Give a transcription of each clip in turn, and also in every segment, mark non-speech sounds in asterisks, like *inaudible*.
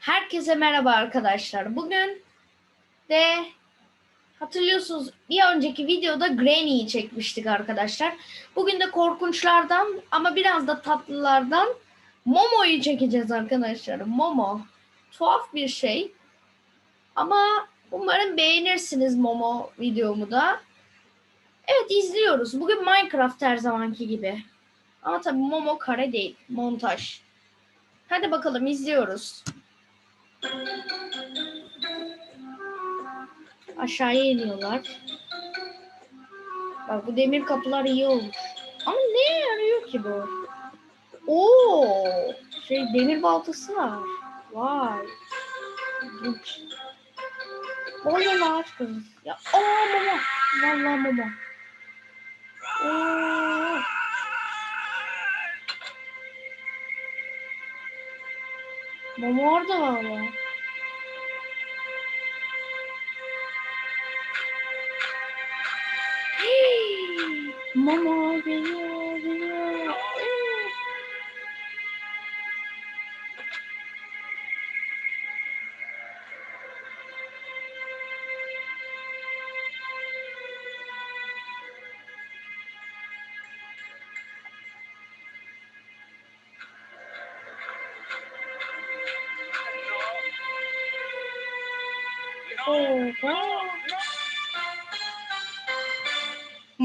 Herkese merhaba arkadaşlar. Bugün de hatırlıyorsunuz bir önceki videoda Granny'yi çekmiştik arkadaşlar. Bugün de korkunçlardan ama biraz da tatlılardan Momo'yu çekeceğiz arkadaşlar. Momo. Tuhaf bir şey. Ama umarım beğenirsiniz Momo videomu da. Evet izliyoruz. Bugün Minecraft her zamanki gibi. Ama tabii Momo kare değil. Montaj. Hadi bakalım izliyoruz. Aşağıya iniyorlar. Bak bu demir kapılar iyi olmuş. Ama ne yarıyor ki bu? Oo, şey demir baltası var. Vay. İlginç. Boyun ağaç kız. Ya aa mama. Vallahi mama. Oo. Mama orada valla. Hey, Mama geliyor.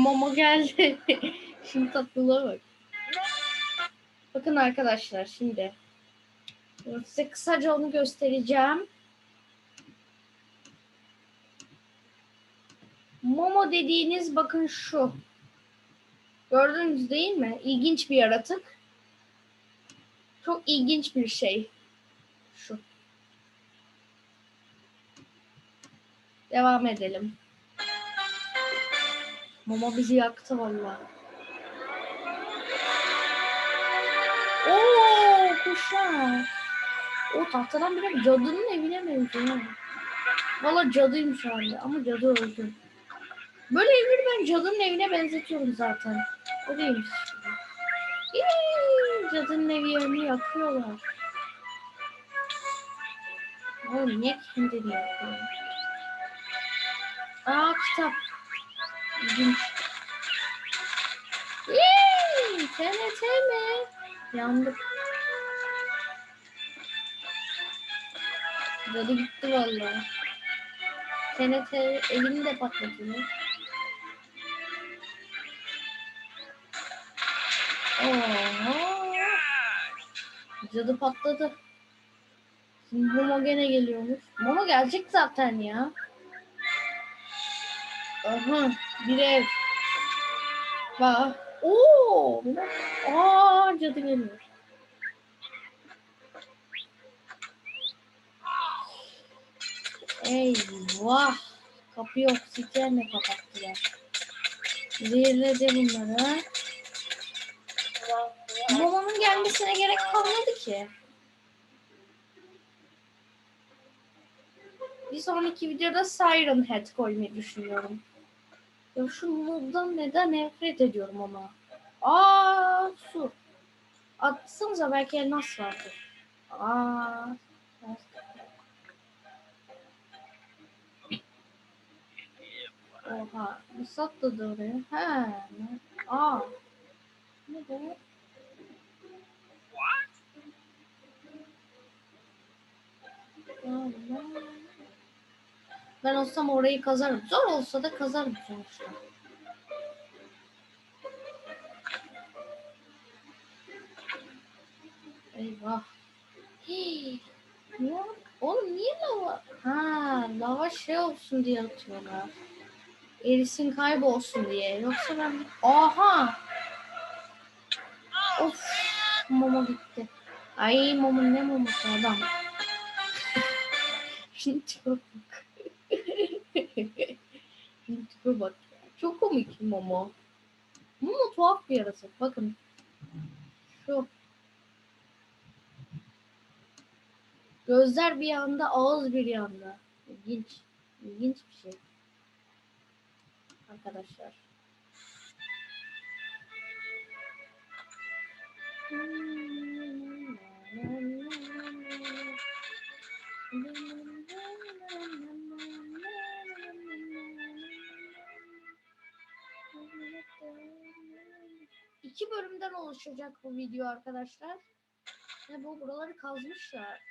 Mama geldi. *laughs* şimdi tatlılığa bak. Bakın arkadaşlar şimdi. Size kısaca onu göstereceğim. Momo dediğiniz bakın şu. Gördünüz değil mi? İlginç bir yaratık. Çok ilginç bir şey. Şu. Devam edelim. Mama bizi yaktı valla. Oo kuşlar. O tahtadan bile cadının evine benziyor. Valla cadıyım şu anda ama cadı öldü. Böyle evleri ben cadının evine benzetiyorum zaten. Değilmiş. Yee, cadının evi yerini yakıyorlar. Oğlum niye kendini yakıyorlar? Aa kitap. İlginç. Yee! TNT mi? Yandık. Cadı gitti valla. TNT evini de patlatıyor. Oha. Cadı patladı. Şimdi Momo gene geliyormuş. Momo gelecek zaten ya. Aha, bir ev. Bak. Oo. Aa, cadı geliyor. Eyvah. Kapıyı oksijenle kapattılar. Zehirledi bunları. Momo'nun gelmesine gerek kalmadı ki. Bir sonraki videoda Siren Head koymayı düşünüyorum. Ya şu moddan neden nefret ediyorum ona. Aa su. Atsanıza belki elmas vardır. Aa. Oha. Nasıl atladı oraya? He. Aa. Ne bu? Allah. Ben olsam orayı kazarım. Zor olsa da kazarım sonuçta. Eyvah. Hii. Ne? Oğlum niye lava? Ha, lava şey olsun diye atıyorlar. Erisin kaybolsun diye. Yoksa ben... Aha! Of! Momo gitti. Ay Momo ne Momo'su adam. *laughs* Şimdi tipe *laughs* tipe bak. ya. Çok komik Momo. Momo tuhaf bir yaratık. Bakın. Şu. Gözler bir yanda, ağız bir yanda. İlginç. İlginç bir şey. Arkadaşlar. Stev'den oluşacak bu video arkadaşlar. Ne bu buraları kazmışlar.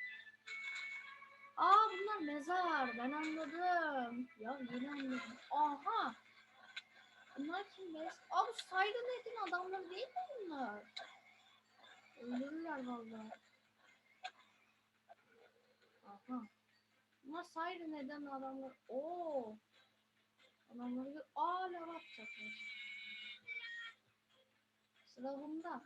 Aa bunlar mezar. Ben anladım. Ya yeni anladım. Aha. Bunlar kim be? Bu Siren Head'in adamları değil mi bunlar? Öldürürler vallahi. Aha. Bunlar Siren Head'in adamlar. Oo. Adamları Aa lava atacaklar. Sıra bunda.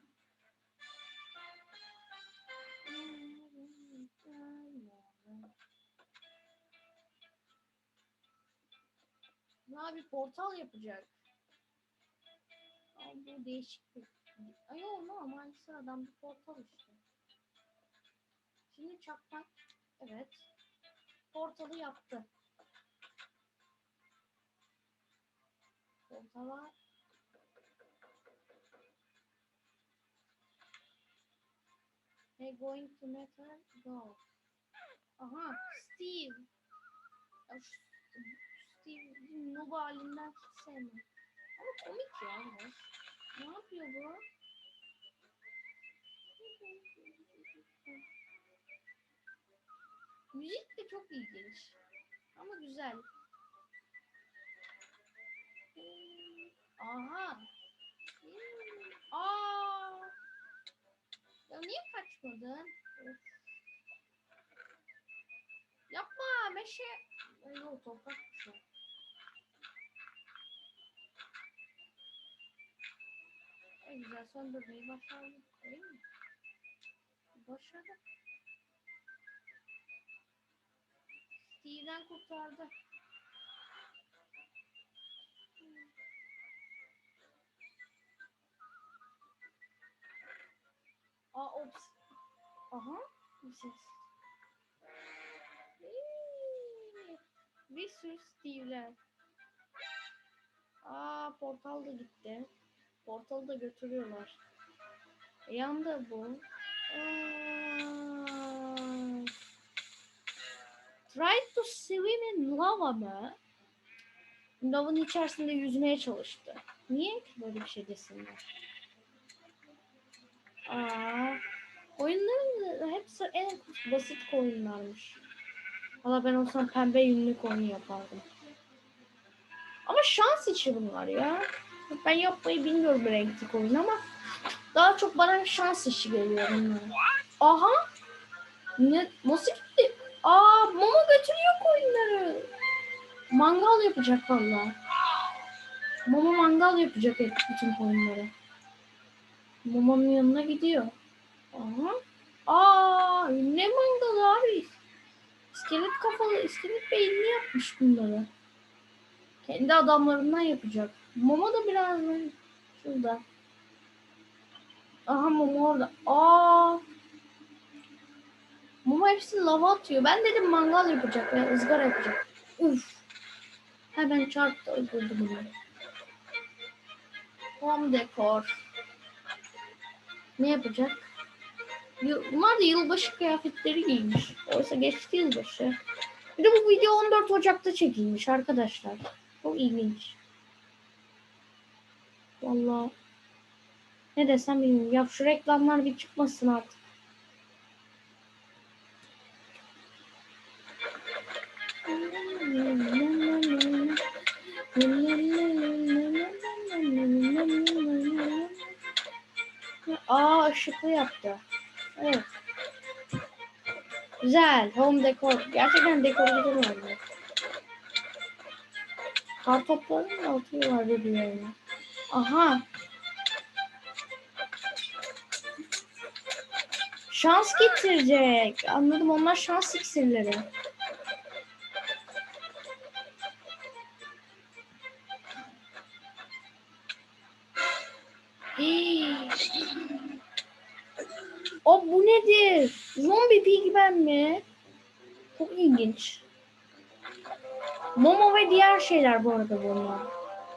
Ya bir portal yapacak. Ama bu değişik bir... Ay o normal sıradan bir portal işte. Şimdi çakmak. Evet. Portalı yaptı. Portala They going to matter go. Aha Steve. Ya şu Steve noob halinden hiç sevmem. Ama komik ya biraz. Ne yapıyor bu? Müzik de çok ilginç. Ama güzel. Aha. Aa. Ya niye kaçmadın? Of. Yapma meşe. Ay yok toprakmış o. En güzel söndürmeyi başardık değil mi? Başardık. Steve'den kurtardı. Aa ops. Aha. Bir ses. Bir sürü Steve'ler. Aa portal da gitti. Portalı da götürüyorlar. E, yandı bu. Try to swim in lava mı? Lavın içerisinde yüzmeye çalıştı. Niye ki böyle bir şey desinler? Aa, oyunların hepsi en basit oyunlarmış. Valla ben olsam pembe yünlük oyun yapardım. Ama şans işi bunlar ya. Ben yapmayı bilmiyorum renkli oyun ama daha çok bana şans işi geliyor bunlar. Aha! Ne, nasıl gitti? Aa, Momo götürüyor koyunları. Mangal yapacak valla. Momo mangal yapacak bütün koyunları. Momo'nun yanına gidiyor. Aha. Aa, ne mangalı abi? İskelet kafalı, iskelet beyinli yapmış bunları. Kendi adamlarından yapacak. Momo da biraz şurada. Aha Momo orada. Aa. Momo hepsini lava atıyor. Ben dedim mangal yapacak ve ızgara yapacak. Uf. Hemen çarptı öldürdü bunu. Home dekor. Ne yapacak? Bunlar da yılbaşı kıyafetleri giymiş. Oysa geçti yılbaşı. Bir de bu video 14 Ocak'ta çekilmiş arkadaşlar. Çok ilginç. Vallahi ne desem bilmiyorum. Ya şu reklamlar bir çıkmasın artık. Işıklı yaptı. Evet. Güzel. Home dekor. Gerçekten dekor güzel oldu. Kartopların da atıyorlar birbirlerine. Aha. Şans getirecek. Anladım onlar şans iksirleri. Hii. O bu nedir? Zombi pigmen mi? Çok ilginç. Momo ve diğer şeyler bu arada bunlar.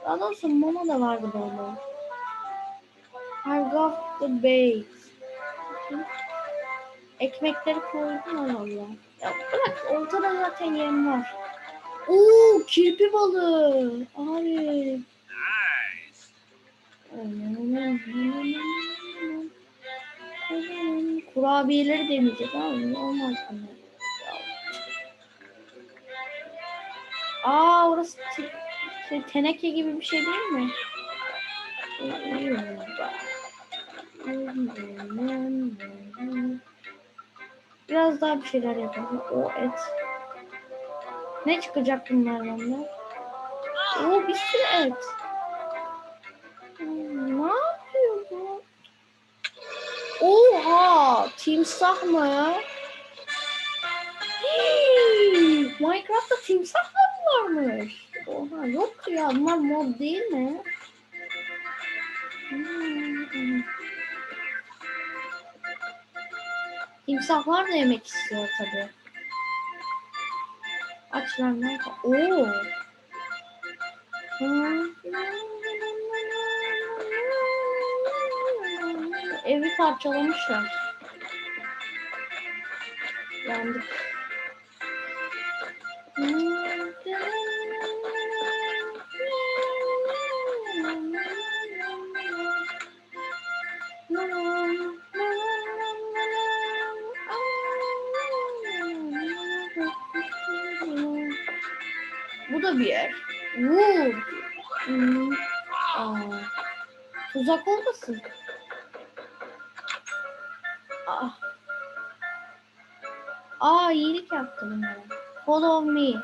Daha doğrusu Momo da vardı Momo. I got the bait. Ekmekleri koydum valla. Ya bırak ortada zaten yem var. Oo kirpi balığı. Abi. Nice. Kurabiyeleri deneyeceğiz abi. Olmaz bunlar. Aa orası şey, teneke gibi bir şey değil mi? Biraz daha bir şeyler yapalım. O et. Ne çıkacak bunlardan da? Oo bir sürü et. Oha! Timsah mı? Hii, Minecraft'ta timsah mı varmış? Oha yok ya bunlar mod değil mi? Hmm. Timsahlar da yemek istiyor tabii. Aç lan ne? Oo. Evi parçalamışlar. Yandık. Bu da bir yer. Woo. Hmm. Aa. Tuzak olmasın. Aa. Aa iyilik yaptı bunlara. Follow me.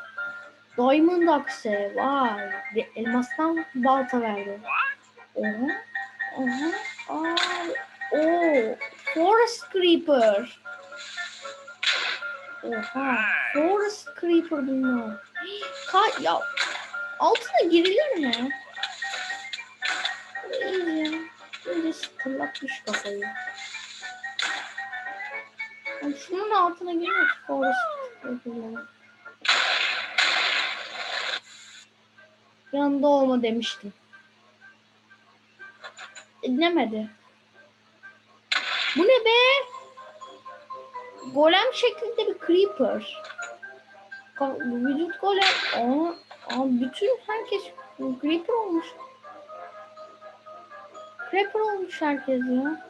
Diamond Axe. Vay. Bir elmastan balta verdi. Oha. Oha. Aa. Oo. Forest Creeper. Oha. Forest Creeper bunlar. Ka ya altına girilir mi? İyice, iyice sıkırlatmış kafayı. Şunun altına giriyor Creeper'ları. Yanında olma demiştim. Dinlemedi. Bu ne be? Golem şeklinde bir creeper. Vücut golem. Aa, aa, bütün herkes creeper olmuş. Creeper olmuş herkes ya.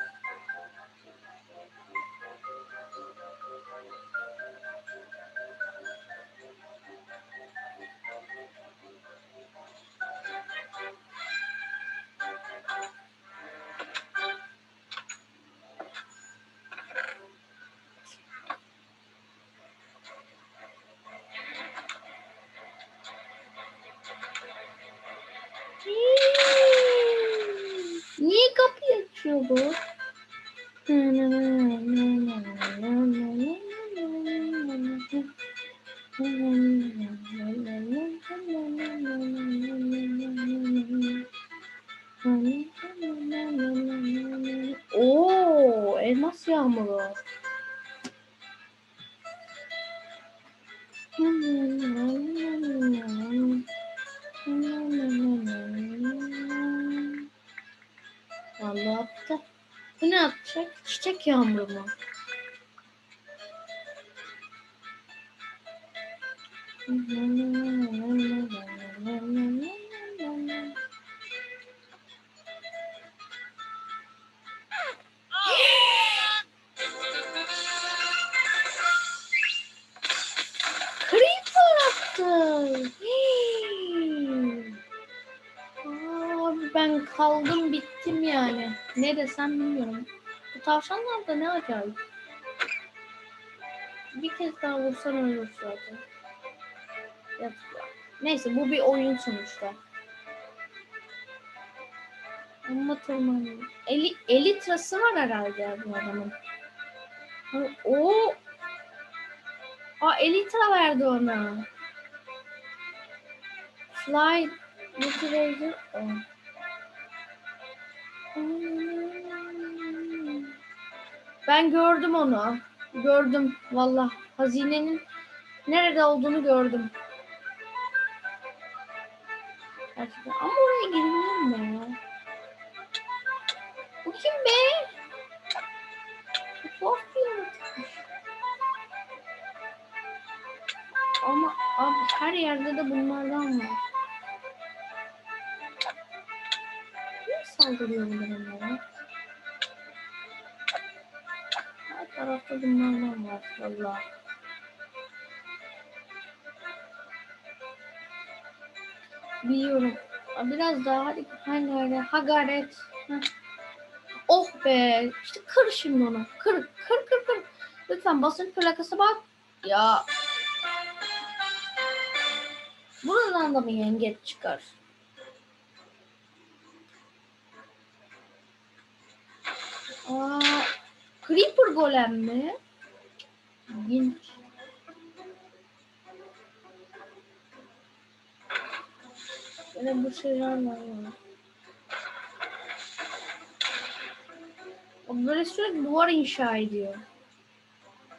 Bu? Çiçek yağmuru mu? Ben kaldım bittim yani. Ne desem bilmiyorum. Bu tavşanlar da ne acayip. Bir kez daha vursan ölür zaten. Ya, neyse bu bir oyun sonuçta. Ama tırmanıyor. Eli, elitrası var herhalde bu adamın. O Aa elitra verdi ona. Fly Motivator on. Ben gördüm onu. Gördüm valla. Hazinenin nerede olduğunu gördüm. Gerçekten. Ama oraya girilir mi ya? Bu kim be? Tuhaf bir. Ama abi her yerde de bunlardan var. Niye saldırıyor bunlar tarafta bunlardan var valla. Biliyorum. Biraz daha hadi hani öyle ha gayret. Oh be. İşte kır şimdi onu. Kır kır kır kır. Lütfen basın plakası bak. Ya. Buradan da mı yengeç çıkar? Aa, Creeper golem mi? İlginç. Böyle bu şeyler var ya. O böyle sürekli duvar inşa ediyor.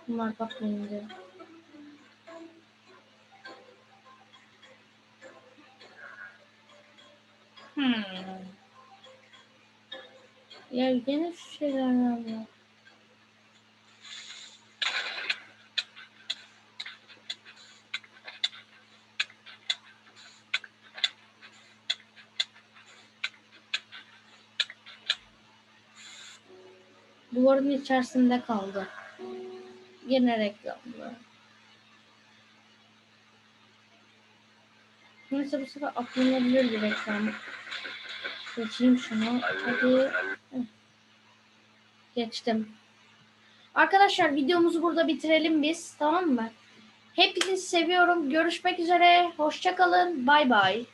Bunlar patlayınca. Hmm. Ya gene şu şeylerden var. Duvarın içerisinde kaldı. Yine reklamlı. Neyse bu sefer atlanabilir bir reklam. Geçeyim şunu. Hadi. Geçtim. Arkadaşlar videomuzu burada bitirelim biz. Tamam mı? Hepinizi seviyorum. Görüşmek üzere. Hoşçakalın. Bay bay.